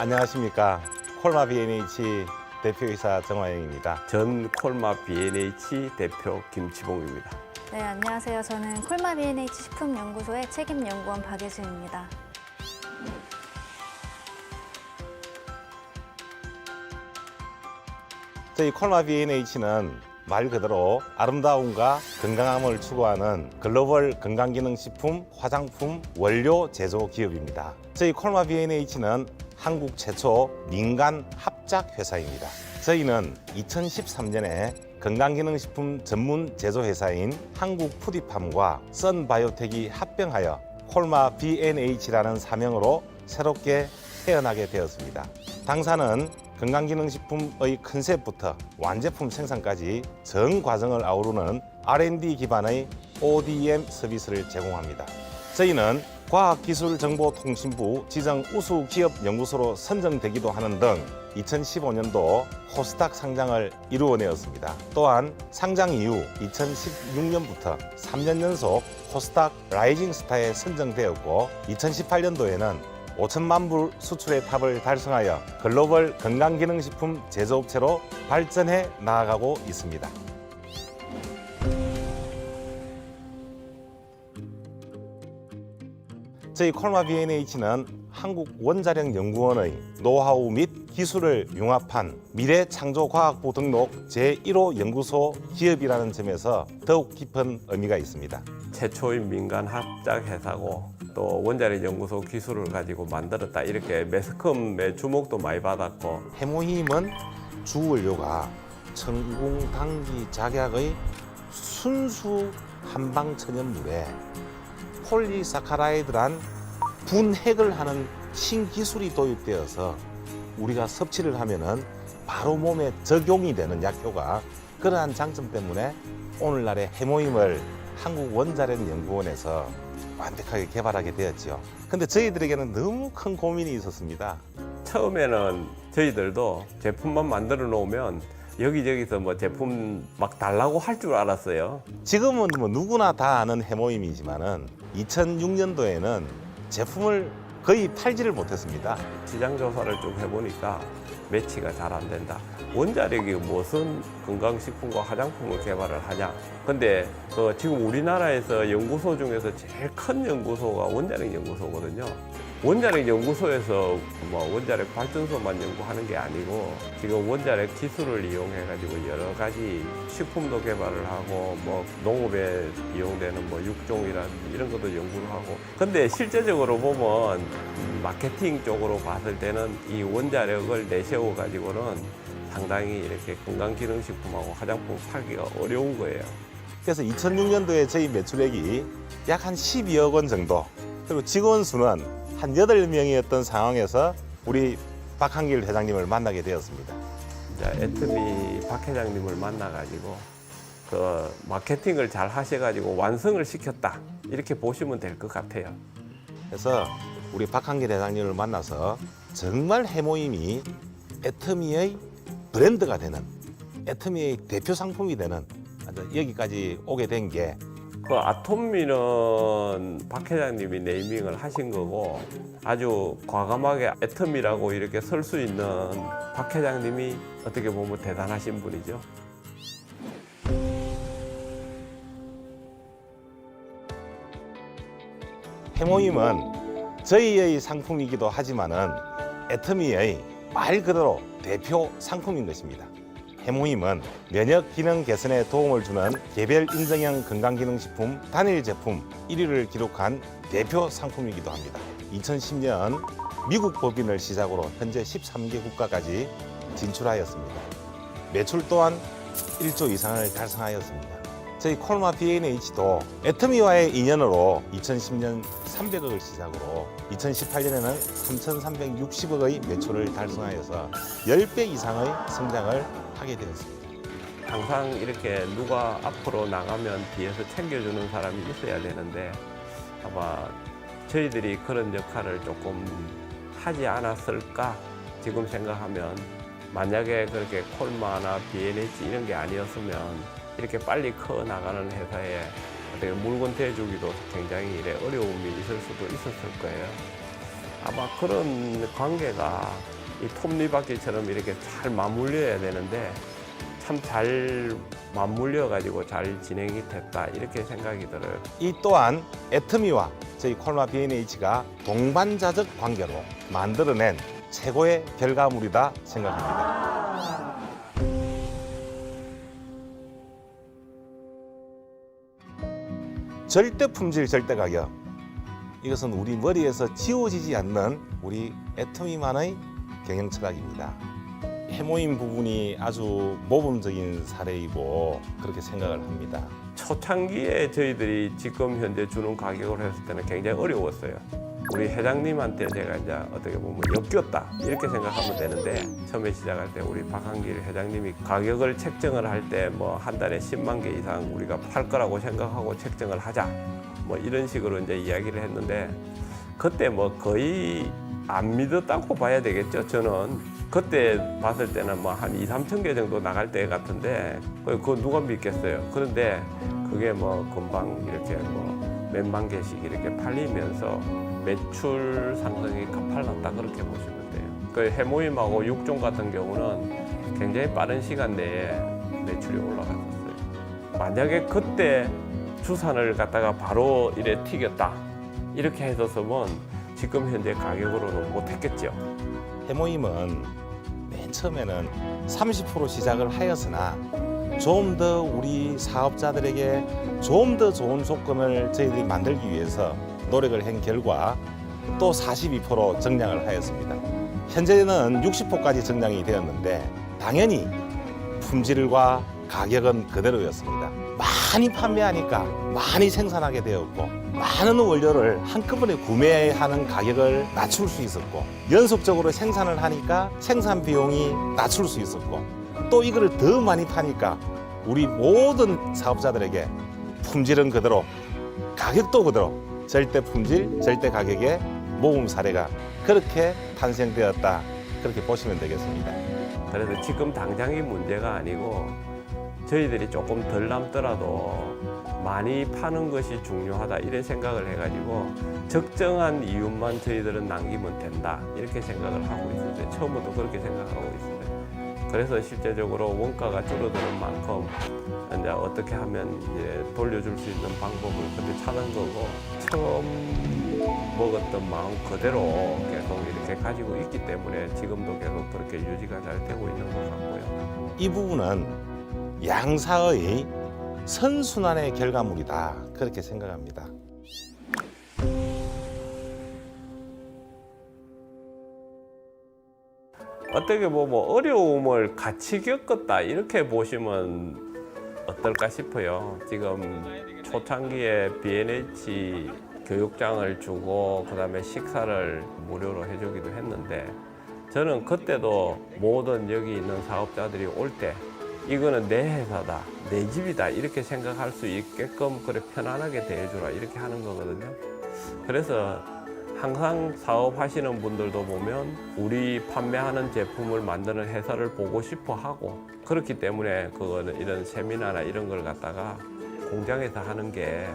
안녕하십니까. 콜마 B&H 대표이사 정화영입니다. 전 콜마 B&H 대표 김치봉입니다. 네, 안녕하세요. 저는 콜마 B&H 식품연구소의 책임연구원 박예준입니다. 저희 콜마 B&H는 말 그대로 아름다움과 건강함을 추구하는 글로벌 건강기능식품 화장품 원료 제조 기업입니다. 저희 콜마 B&H는 한국 최초 민간 합작 회사입니다. 저희는 2013년에 건강기능식품 전문 제조회사인 한국푸디팜과 썬바이오텍이 합병하여 콜마 B&H라는 사명으로 새롭게 태어나게 되었습니다. 당사는 건강기능식품의 컨셉부터 완제품 생산까지 전 과정을 아우르는 R&D 기반의 ODM 서비스를 제공합니다. 저희는 과학기술정보통신부 지정 우수 기업 연구소로 선정되기도 하는 등 2015년도 코스닥 상장을 이루어내었습니다. 또한 상장 이후 2016년부터 3년 연속 코스닥 라이징 스타에 선정되었고 2018년도에는 5천만 불 수출의 탑을 달성하여 글로벌 건강기능식품 제조업체로 발전해 나아가고 있습니다. 저희 콜마 B&H는 한국 원자력 연구원의 노하우 및 기술을 융합한 미래 창조과학부 등록 제1호 연구소 기업이라는 점에서 더욱 깊은 의미가 있습니다. 최초인 민간 합작 회사고 또 원자력 연구소 기술을 가지고 만들었다 이렇게 매스컴의 주목도 많이 받았고 해모힘은 주원료가 천궁당기 작약의 순수 한방천연물에 폴리사카라이드란 분핵을 하는 신기술이 도입되어서 우리가 섭취를 하면은 바로 몸에 적용이 되는 약효가 그러한 장점 때문에 오늘날의 해모임을 한국 원자력 연구원에서 완벽하게 개발하게 되었지요. 근데 저희들에게는 너무 큰 고민이 있었습니다. 처음에는 저희들도 제품만 만들어 놓으면 여기저기서 뭐 제품 막 달라고 할 줄 알았어요. 지금은 뭐 누구나 다 아는 해모임이지만은 2006년도에는 제품을 거의 팔지를 못했습니다. 시장 조사를 좀 해보니까 매치가 잘 안 된다. 원자력이 무슨 건강식품과 화장품을 개발을 하냐? 근데 그 지금 우리나라에서 연구소 중에서 제일 큰 연구소가 원자력 연구소거든요. 원자력 연구소에서 뭐 원자력 발전소만 연구하는 게 아니고 지금 원자력 기술을 이용해 가지고 여러 가지 식품도 개발을 하고 뭐 농업에 이용되는 뭐 육종이라든지 이런 것도 연구를 하고 근데 실제적으로 보면 마케팅 쪽으로 봤을 때는 이 원자력을 내세워 가지고는 상당히 이렇게 건강기능식품하고 화장품 팔기가 어려운 거예요. 그래서 2006년도에 저희 매출액이 약 한 12억 원 정도 그리고 직원 수는 한 8명이었던 상황에서 우리 박한길 회장님을 만나게 되었습니다. 자, 애터미 박 회장님을 만나가지고 그 마케팅을 잘 하셔가지고 완성을 시켰다 이렇게 보시면 될 것 같아요. 그래서 우리 박한길 회장님을 만나서 정말 해모임이 애터미의 브랜드가 되는 애터미의 대표 상품이 되는 여기까지 오게 된 게 그 아톰미는 박 회장님이 네이밍을 하신 거고 아주 과감하게 애터미라고 이렇게 설 수 있는 박 회장님이 어떻게 보면 대단하신 분이죠. 해모임은 저희의 상품이기도 하지만은 애터미의 말 그대로 대표 상품인 것입니다. 해모임은 면역 기능 개선에 도움을 주는 개별 인증형 건강기능식품 단일 제품 1위를 기록한 대표 상품이기도 합니다. 2010년 미국 법인을 시작으로 현재 13개 국가까지 진출하였습니다. 매출 또한 1조 이상을 달성하였습니다. 저희 콜마 B&H도 애터미와의 인연으로 2010년 300억을 시작으로 2018년에는 3,360억의 매출을 달성하여서 10배 이상의 성장을 하게 되었습니다. 항상 이렇게 누가 앞으로 나가면 뒤에서 챙겨주는 사람이 있어야 되는데 아마 저희들이 그런 역할을 조금 하지 않았을까 지금 생각하면 만약에 그렇게 콜마나 B&H 이런 게 아니었으면 이렇게 빨리 커 나가는 회사에 어떻게 물건 대주기도 굉장히 이래 어려움이 있을 수도 있었을 거예요. 아마 그런 관계가 이 톱니바퀴처럼 이렇게 잘 맞물려야 되는데 참 잘 맞물려 가지고 잘 진행이 됐다 이렇게 생각이 들어요. 이 또한 애터미와 저희 콜마 B&H가 동반자적 관계로 만들어낸 최고의 결과물이다 생각합니다. 절대 품질, 절대 가격. 이것은 우리 머리에서 지워지지 않는 우리 애터미만의 경영 철학입니다. 해모임 부분이 아주 모범적인 사례이고 그렇게 생각을 합니다. 초창기에 저희들이 지금 현재 주는 가격으로 했을 때는 굉장히 어려웠어요. 우리 회장님한테 제가 이제 어떻게 보면 엮였다. 이렇게 생각하면 되는데 처음에 시작할 때 우리 박한길 회장님이 가격을 책정을 할 때 뭐 한 달에 10만 개 이상 우리가 팔 거라고 생각하고 책정을 하자. 뭐 이런 식으로 이제 이야기를 했는데 그때 뭐 거의 안 믿었다고 봐야 되겠죠 저는. 그때 봤을 때는 뭐 한 2, 3천 개 정도 나갈 때 같은데 그거 누가 믿겠어요? 그런데 그게 뭐 금방 이렇게 뭐 몇만 개씩 이렇게 팔리면서 매출 상승이 가팔랐다 그렇게 보시면 돼요. 그 해모임하고 육종 같은 경우는 굉장히 빠른 시간 내에 매출이 올라갔었어요. 만약에 그때 주산을 갖다가 바로 이래 튀겼다 이렇게 했었으면 지금 현재 가격으로는 못했겠죠. 해모임은 맨 처음에는 30% 시작을 하였으나 좀 더 우리 사업자들에게 좀 더 좋은 조건을 저희들이 만들기 위해서 노력을 한 결과 또 42% 정량을 하였습니다. 현재는 60%까지 정량이 되었는데 당연히 품질과 가격은 그대로였습니다. 많이 판매하니까 많이 생산하게 되었고 많은 원료를 한꺼번에 구매하는 가격을 낮출 수 있었고 연속적으로 생산을 하니까 생산 비용이 낮출 수 있었고 또 이거를 더 많이 파니까 우리 모든 사업자들에게 품질은 그대로 가격도 그대로 절대 품질 절대 가격의 모범 사례가 그렇게 탄생되었다 그렇게 보시면 되겠습니다. 그래서 지금 당장이 문제가 아니고 저희들이 조금 덜 남더라도 많이 파는 것이 중요하다 이런 생각을 해가지고 적정한 이윤만 저희들은 남기면 된다 이렇게 생각을 하고 있었어요. 처음부터 그렇게 생각하고 있어요. 그래서 실제적으로 원가가 줄어드는 만큼 이제 어떻게 하면 이제 돌려줄 수 있는 방법을 그때 찾은 거고 처음 먹었던 마음 그대로 계속 이렇게 가지고 있기 때문에 지금도 계속 그렇게 유지가 잘 되고 있는 것 같고요. 이 부분은 양사의 선순환의 결과물이다 그렇게 생각합니다. 어떻게 보면 어려움을 같이 겪었다 이렇게 보시면 어떨까 싶어요. 지금 초창기에 B&H 교육장을 주고 그다음에 식사를 무료로 해주기도 했는데 저는 그때도 모든 여기 있는 사업자들이 올 때 이거는 내 회사다, 내 집이다 이렇게 생각할 수 있게끔 그래 편안하게 대해주라 이렇게 하는 거거든요. 그래서 항상 사업하시는 분들도 보면 우리 판매하는 제품을 만드는 회사를 보고 싶어 하고 그렇기 때문에 그거는 이런 세미나나 이런 걸 갖다가 공장에서 하는 게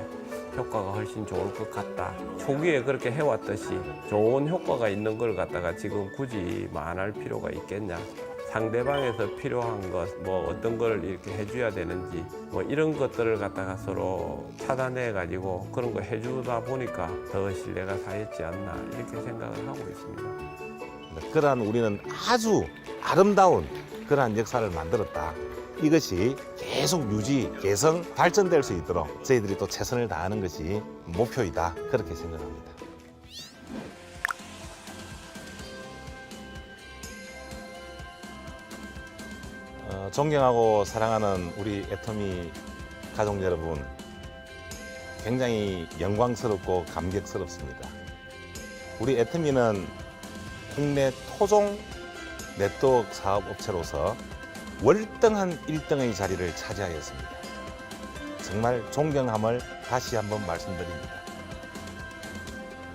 효과가 훨씬 좋을 것 같다. 초기에 그렇게 해왔듯이 좋은 효과가 있는 걸 갖다가 지금 굳이 말할 필요가 있겠냐. 상대방에서 필요한 것, 뭐 어떤 걸 이렇게 해줘야 되는지, 뭐 이런 것들을 갖다가 서로 차단해 가지고 그런 거 해주다 보니까 더 신뢰가 쌓였지 않나 이렇게 생각을 하고 있습니다. 그러한 우리는 아주 아름다운 그러한 역사를 만들었다. 이것이 계속 유지, 개성, 발전될 수 있도록 저희들이 또 최선을 다하는 것이 목표이다. 그렇게 생각합니다. 어, 존경하고 사랑하는 우리 애터미 가족 여러분, 굉장히 영광스럽고 감격스럽습니다. 우리 애터미는 국내 토종 네트워크 사업 업체로서 월등한 1등의 자리를 차지하였습니다. 정말 존경함을 다시 한번 말씀드립니다.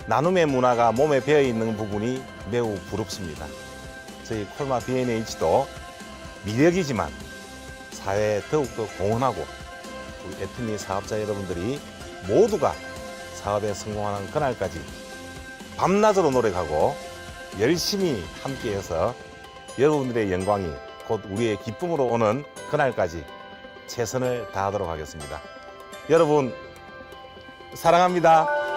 나눔의 문화가 몸에 배어 있는 부분이 매우 부럽습니다. 저희 콜마 B&H도 미력이지만 사회에 더욱더 공헌하고 우리 애트미 사업자 여러분들이 모두가 사업에 성공하는 그날까지 밤낮으로 노력하고 열심히 함께해서 여러분들의 영광이 곧 우리의 기쁨으로 오는 그날까지 최선을 다하도록 하겠습니다. 여러분 사랑합니다.